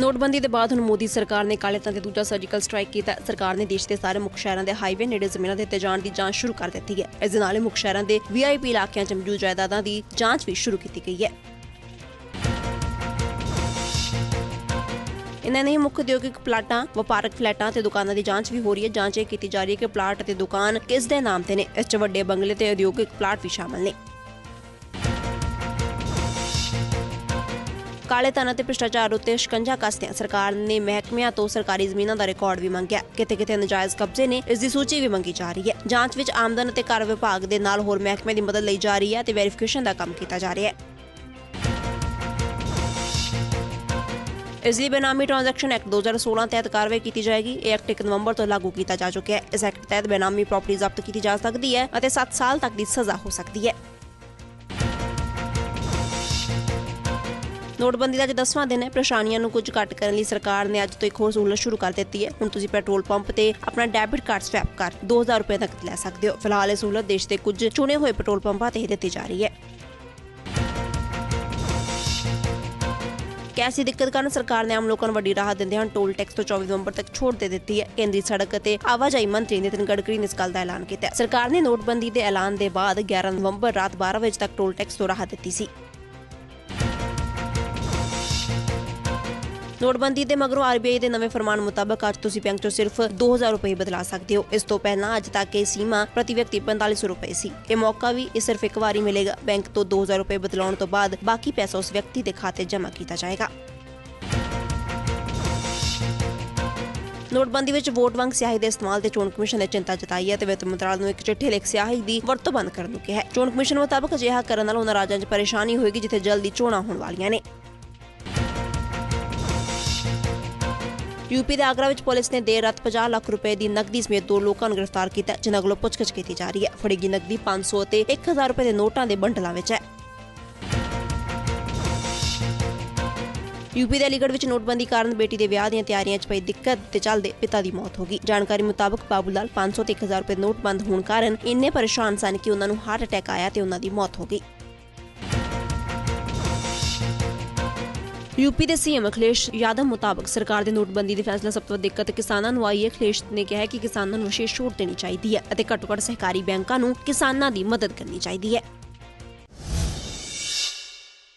ਨੋਟਬੰਦੀ ਦੇ ਬਾਅਦ ਹੁਣ ਮੋਦੀ ਸਰਕਾਰ ਨੇ ਕਾਲੇ ਧਨ ਤੇ ਦੂਜਾ ਸਰਜੀਕਲ ਸਟ੍ਰਾਈਕ ਕੀਤਾ। ਸਰਕਾਰ ਨੇ ਦੇਸ਼ ਦੇ ਸਾਰੇ ਮੁੱਖ ਸ਼ਹਿਰਾਂ ਦੇ ਹਾਈਵੇ ਨੇੜੇ ਜ਼ਮੀਨਾਂ ਦੇ ਜਾਣ ਦੀ ਜਾਂਚ ਸ਼ੁਰੂ ਕਰ ਦਿੱਤੀ ਹੈ। ਇਸ ਦੇ ਨਾਲ ਹੀ ਮੁੱਖ ਸ਼ਹਿਰਾਂ ਦੇ ਵੀਆਈਪੀ ਇਲਾਕਿਆਂ 'ਚ ਮੌਜੂਦ ਜਾਇਦਾਦਾਂ ਦੀ ਜਾਂਚ ਵੀ ਸ਼ੁਰੂ ਕੀਤੀ ਗਈ ਹੈ। ਇਹਨਾਂ ਨੇ ਮੁੱਖ ਉਦਯੋਗਿਕ ਪਲਾਟਾਂ, ਵਪਾਰਕ ਫਲੈਟਾਂ ਤੇ ਦੁਕਾਨਾਂ ਦੀ ਜਾਂਚ ਵੀ ਹੋ ਰਹੀ ਹੈ। ਜਾਂਚ ਇਹ ਕੀਤੀ ਜਾ ਰਹੀ ਹੈ ਕਿ ਪਲਾਟ ਅਤੇ ਦੁਕਾਨ ਕਿਸ ਦੇ ਨਾਮ ਤੇ ਨੇ। ਇਸ 'ਚ ਵੱਡੇ ਬੰਗਲੇ ਤੇ ਉਦਯੋਗਿਕ ਪਲਾਟ ਵੀ ਸ਼ਾਮਲ ਨੇ। ਕਾਲੇ ਧਨ ਅਤੇ ਭ੍ਰਿਸ਼ਟਾਚਾਰ ਉੱਤੇ ਸ਼ਿਕੰਜਾ ਕੱਸਦਿਆਂ ਸਰਕਾਰ ਨੇ ਮਹਿਕਮਿਆਂ ਤੋਂ ਸਰਕਾਰੀ ਜ਼ਮੀਨਾਂ ਦਾ ਰਿਕਾਰਡ ਵੀ ਮੰਗਿਆ। ਕਿਤੇ ਕਿਤੇ ਨਜਾਇਜ਼ ਕਬਜ਼ੇ ਨੇ ਇਸ ਦੀ ਸੂਚੀ ਵੀ ਮੰਗੀ ਜਾ ਰਹੀ ਹੈ। ਜਾਂਚ ਵਿੱਚ ਆਮਦਨ ਅਤੇ ਕਰ ਵਿਭਾਗ ਦੇ ਨਾਲ ਹੋਰ ਮਹਿਕਮੇ ਦੀ ਮਦਦ ਲਈ ਜਾ ਰਹੀ ਹੈ ਤੇ ਵੈਰੀਫਿਕੇਸ਼ਨ ਦਾ ਕੰਮ ਕੀਤਾ ਜਾ ਰਿਹਾ ਹੈ। ਇਸ ਲਈ ਬੇਨਾਮੀ ਟ੍ਰਾਂਜੈਕਸ਼ਨ ਐਕਟ 2016 ਤਹਿਤ ਕਾਰਵਾਈ ਕੀਤੀ ਜਾਏਗੀ। ਇਹ ਐਕਟ 1 ਨਵੰਬਰ ਤੋਂ ਲਾਗੂ ਕੀਤਾ ਜਾ ਚੁੱਕਿਆ ਹੈ। ਇਸ ਐਕਟ ਤਹਿਤ ਬੇਨਾਮੀ ਪ੍ਰਾਪਰਟੀ ਜ਼ਬਤ ਕੀਤੀ ਜਾ ਸਕਦੀ ਹੈ ਅਤੇ 7 ਸਾਲ ਤੱਕ ਦੀ ਸਜ਼ਾ ਹੋ ਸਕਦੀ ਹੈ। ਨੋਟਬੰਦੀ ਦਾ ਅੱਜ 10ਵਾਂ ਦਿਨ ਹੈ। ਪਰੇਸ਼ਾਨੀਆਂ ਨੂੰ ਕੁਝ ਘੱਟ ਕਰਨ ਲਈ ਸਰਕਾਰ ਨੇ ਅੱਜ ਤੋਂ ਇੱਕ ਹੋਰ ਸਹੂਲਤ ਸ਼ੁਰੂ ਕਰ ਦਿੱਤੀ ਹੈ। ਹੁਣ ਤੁਸੀਂ ਪੈਟਰੋਲ ਪੰਪ ਤੇ ਆਪਣਾ ਡੈਬਿਟ ਕਾਰਡ ਸਵੈਪ ਕਰ 2000 ਰੁਪਏ ਤੱਕ ਲੈ ਸਕਦੇ ਹੋ। ਫਿਲਹਾਲ ਇਹ ਸਹੂਲਤ ਦੇਸ਼ ਦੇ ਕੁਝ ਚੁਣੇ ਹੋਏ ਪੈਟਰੋਲ ਪੰਪਾਂ ਤੇ ਹੀ ਦਿੱਤੀ ਜਾ ਰਹੀ ਹੈ। ਕੈਸੀ ਦਿੱਕਤ ਕਾਰਨ ਸਰਕਾਰ ਨੇ ਆਮ ਲੋਕਾਂ ਨੂੰ ਵੱਡੀ ਰਾਹਤ ਦਿੰਦੇ ਹਨ ਟੋਲ ਟੈਕਸ ਤੋਂ 24 ਨਵੰਬਰ ਤੱਕ ਛੋਟ ਦੇ ਦਿੱਤੀ ਹੈ। ਕੇਂਦਰੀ ਸੜਕ ਅਤੇ ਆਵਾਜਾਈ ਮੰਤਰੀ ਨਿਤਿਨ ਗਡਕਰੀ ਨੇ ਇਸ ਗੱਲ ਦਾ ਐਲਾਨ ਕੀਤਾ ਸਰਕਾਰ ਨੇ ਨੋਟਬੰਦੀ ਦੇ ਐਲਾਨ ਦੇ ਬਾਅਦ 11 ਨਵੰਬਰ ਰਾਤ 12 ਵਜੇ ਤੱਕ ਟੋਲ ਟੈਕਸ ਤੋਂ ਰਾਹਤ ਦਿੱਤੀ ਸੀ। ਨੋਟਬੰਦੀ ਦੇ ਮਗਰੋਂ ਆਰਬੀਆਈ ਦੇ ਨਵੇਂ ਫਰਮਾਨ ਮੁਤਾਬਕ ਅੱਜ ਤੁਸੀਂ ਬੈਂਕ ਤੋਂ ਸਿਰਫ 2000 ਰੁਪਏ ਬਦਲਾ ਸਕਦੇ ਹੋ। ਇਸ ਤੋਂ ਪਹਿਲਾਂ ਅੱਜ ਤੱਕ ਇਹ ਸੀਮਾ ਪ੍ਰਤੀ ਵਿਅਕਤੀ 4500 ਰੁਪਏ ਸੀ। ਇਹ ਮੌਕਾ ਵੀ ਇਹ ਸਿਰਫ ਇੱਕ ਵਾਰੀ ਮਿਲੇਗਾ। ਬੈਂਕ ਤੋਂ 2000 ਰੁਪਏ ਬਦਲਾਉਣ ਤੋਂ ਬਾਅਦ ਬਾਕੀ ਪੈਸਾ ਉਸ ਵਿਅਕਤੀ ਦੇ ਖਾਤੇ ਜਮ੍ਹਾਂ ਕੀਤਾ ਜਾਏਗਾ। ਨੋਟਬੰਦੀ ਵਿੱਚ ਵੋਟ ਵਾਂਗ ਸਿਆਹੀ ਦੇ ਇਸਤੇਮਾਲ ਤੇ ਚੋਣ ਕਮਿਸ਼ਨ ਨੇ ਚਿੰਤਾ ਜਤਾਈ ਹੈ ਤੇ ਵਿੱਤ ਮੰਤਰਾਲੇ ਨੂੰ ਇੱਕ ਚਿੱਠੀ ਲਿਖ ਸਿਆਹੀ ਦੀ ਵਰਤੋਂ ਬੰਦ ਕਰਨ ਨੂੰ ਕਿਹਾ ਹੈ। ਚੋਣ ਕਮਿਸ਼ਨ ਮੁਤਾਬਕ ਅਜਿਹਾ ਕਰਨ ਨਾਲ ਉਹਨਾਂ ਰਾਜਾਂ 'ਚ ਪਰੇਸ਼ਾਨੀ ਹੋਏਗੀ, ਜਿੱਥੇ ਜਲਦੀ ਚੋਣਾਂ ਹੋਣ ਵਾਲੀਆਂ ਨੇ। ਯੂਪੀ ਦੇ ਆਗਰਾ ਵਿੱਚ ਪੁਲਿਸ ਨੇ ਦੇਰ ਰਾਤ 50 ਲੱਖ ਰੁਪਏ ਦੀ ਨਕਦੀ ਸਮੇਤ ਦੋ ਲੋਕਾਂ ਨੂੰ ਗ੍ਰਿਫਤਾਰ ਕੀਤਾ, ਜਿਨ੍ਹਾਂ ਕੋਲੋਂ ਪੁੱਛਗਿੱਛ ਕੀਤੀ ਜਾ ਰਹੀ ਹੈ। ਫੜੀ ਗਈ ਨਕਦੀ 500 ਅਤੇ 1000 ਰੁਪਏ ਦੇ ਨੋਟਾਂ ਦੇ ਬੰਡਲਾਂ ਵਿੱਚ ਹੈ। ਯੂਪੀ ਦੇ ਅਲੀਗੜ੍ਹ ਵਿੱਚ ਨੋਟਬੰਦੀ ਕਾਰਨ ਬੇਟੀ ਦੇ ਵਿਆਹ ਦੀਆਂ ਤਿਆਰੀਆਂ 'ਚ ਪਈ ਦਿੱਕਤ ਦੇ ਚੱਲਦੇ ਪਿਤਾ ਦੀ ਮੌਤ ਹੋ ਗਈ। ਜਾਣਕਾਰੀ ਮੁਤਾਬਕ ਬਾਬੂ ਲਾਲ 500 ਤੇ 1000 ਰੁਪਏ ਨੋਟ ਬੰਦ ਹੋਣ ਕਾਰਨ ਇੰਨੇ ਪਰੇਸ਼ਾਨ ਸਨ ਕਿ ਉਹਨਾਂ ਨੂੰ ਹਾਰਟ ਅਟੈਕ ਆਇਆ ਤੇ ਉਹਨਾਂ ਦੀ ਮੌਤ ਹੋ ਗਈ। ਯੂਪੀ ਦੇ ਸੀਐਮ ਅਖਿਲੇਸ਼ ਯਾਦਵ ਮੁਤਾਬਕ ਸਰਕਾਰ ਦੇ ਨੋਟਬੰਦੀ ਦੇ ਫੈਸਲਾ ਸਭ ਤੋਂ ਦਿੱਕਤ ਕਿਸਾਨਾਂ ਨੂੰ ਆਈ ਹੈ। ਅਖਿਲੇਸ਼ ਨੇ ਕਿਹਾ ਕਿ ਕਿਸਾਨਾਂ ਨੂੰ ਵਿਸ਼ੇਸ਼ ਛੋਟ ਦੇਣੀ ਚਾਹੀਦੀ ਹੈ ਅਤੇ ਘੱਟੋ ਘੱਟ ਸਹਿਕਾਰੀ ਬੈਂਕਾਂ ਨੂੰ ਕਿਸਾਨਾਂ ਦੀ ਮਦਦ ਕਰਨੀ ਚਾਹੀਦੀ ਹੈ।